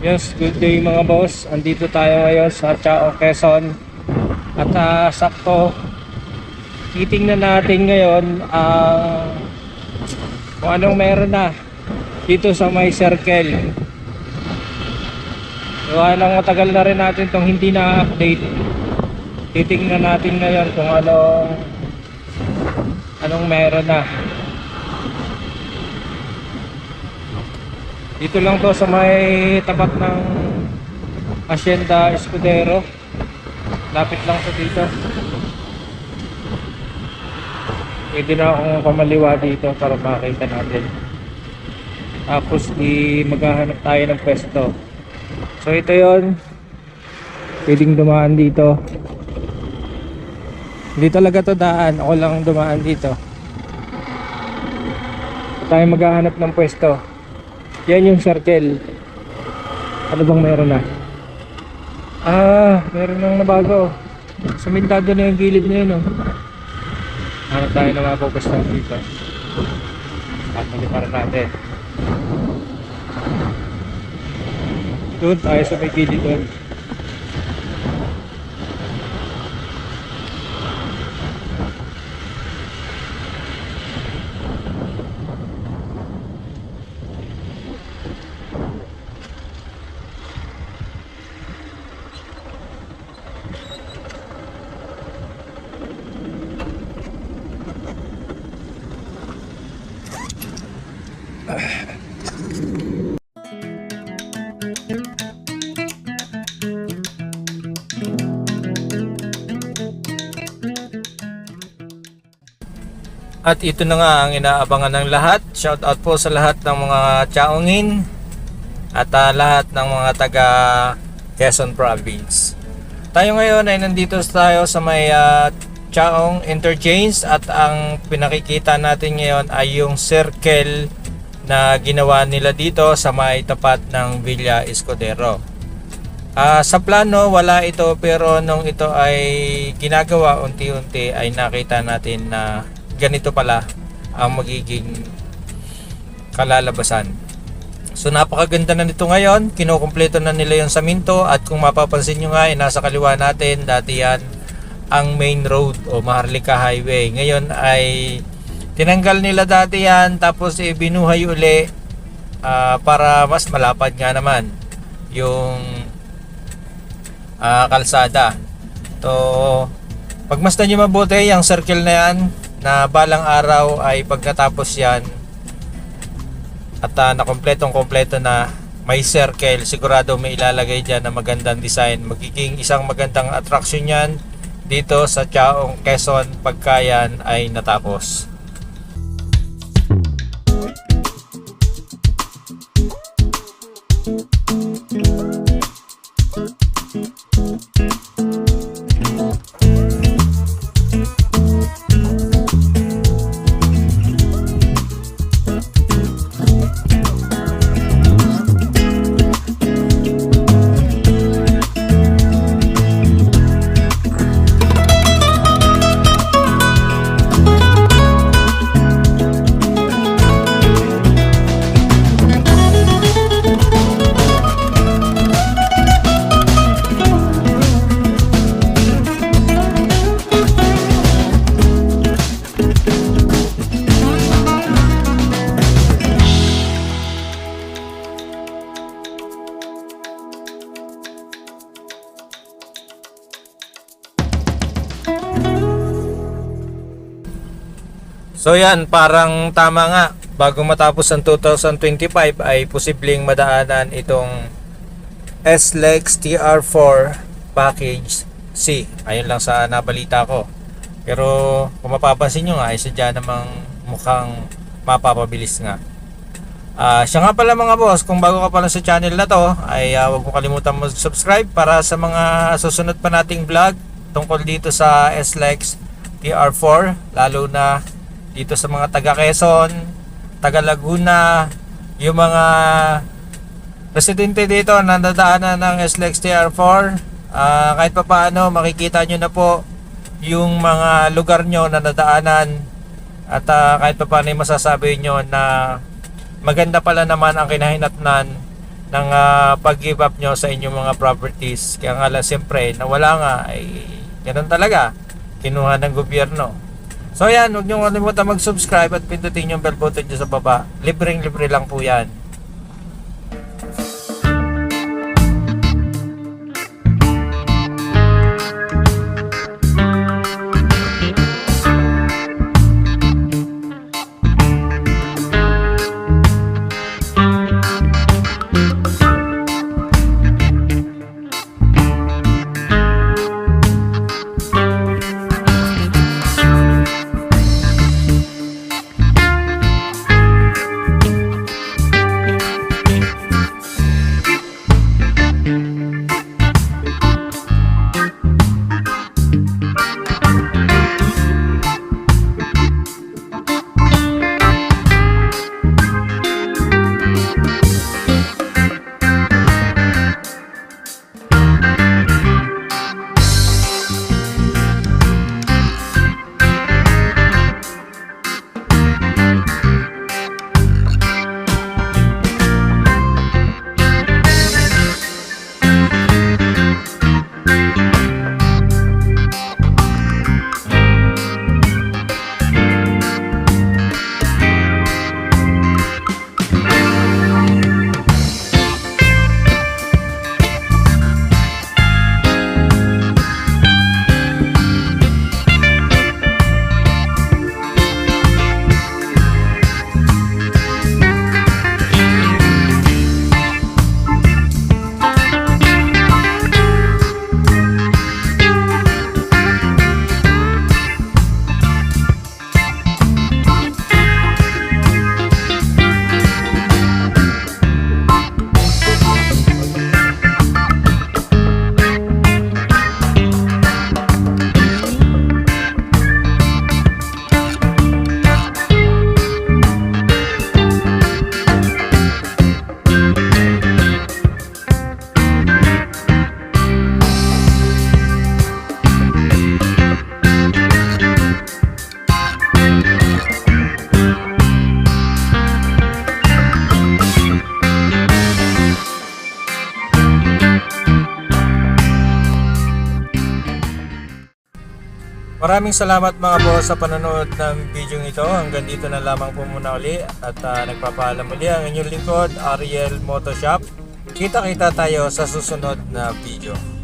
Yes, good day mga boss. Andito tayo ngayon sa Chao, Quezon. At ah, sakto, titingnan natin ngayon ang kung anong meron na dito sa may circle. So, anong matagal na rin natin itong hindi na-update. Titingnan natin ngayon kung anong anong meron na. Dito lang to sa may tapat ng Hacienda Escudero. Lapit lang sa dito. Pwede na akong pamaliwa dito para makita natin. Tapos di maghahanap tayo ng pwesto. So ito yon Pwedeng dumaan dito. Hindi talaga to daan. Ako lang dumaan dito. Tayo maghahanap ng pwesto. Yan yung circle. Ano bang meron na? Ah, meron nang nabago. Sumintado na yung gilid na yun, oh. Hanap tayo na mapapwesto dito. At para natin. Doon tayo sa may gilid doon. At ito na nga ang inaabangan ng lahat. Shout out po sa lahat ng mga chaongin at ah, lahat ng mga taga Quezon Province. Tayo ngayon ay nandito tayo sa may ah, Chaong Interchange at ang pinakikita natin ngayon ay yung circle na ginawa nila dito sa may tapat ng Villa Escudero. Ah, sa plano wala ito pero nung ito ay ginagawa unti-unti ay nakita natin na ganito pala ang magiging kalalabasan. So napakaganda na nito ngayon, kinukumpleto na nila yung saminto at kung mapapansin nyo nga ay nasa kaliwa natin dati yan ang main road o Maharlika Highway. Ngayon ay tinanggal nila dati yan tapos eh, binuhay uli ah, para mas malapad nga naman yung ah, kalsada. So, pagmasdan nyo mabuti yung circle na yan na balang araw ay pagkatapos yan at uh, nakompletong kompleto na may circle. Sigurado may ilalagay dyan na magandang design. Magiging isang magandang attraction yan dito sa Chaong Quezon pagka yan ay natapos So yan, parang tama nga. Bago matapos ang 2025 ay posibleng madaanan itong SLEX TR4 Package C. Ayun lang sa nabalita ko. Pero kung mapapansin nyo nga, ay sadya namang mukhang mapapabilis nga. Ah, siya nga pala mga boss, kung bago ka pala sa channel na to, ay ah, huwag mo kalimutan mag-subscribe para sa mga susunod pa nating vlog tungkol dito sa SLEX TR4, lalo na dito sa mga taga Quezon, taga Laguna, yung mga residente dito na nadaanan ng SLEX TR4, ah, kahit pa paano makikita nyo na po yung mga lugar nyo na nadaanan at ah, kahit pa paano masasabi nyo na maganda pala naman ang kinahinatnan ng ah, pag-give up nyo sa inyong mga properties. Kaya nga lang siyempre, nawala nga, ay ganun talaga. Kinuha ng gobyerno. So yan, huwag nyo kalimutan mag-subscribe at pindutin yung bell button dyan sa baba. Libreng-libre lang po yan. you Maraming salamat mga boss sa panonood ng video ito. Hanggang dito na lamang po muna uli. At ah, nagpapaalam muli ang inyong lingkod, Ariel Motoshop. Kita-kita tayo sa susunod na video.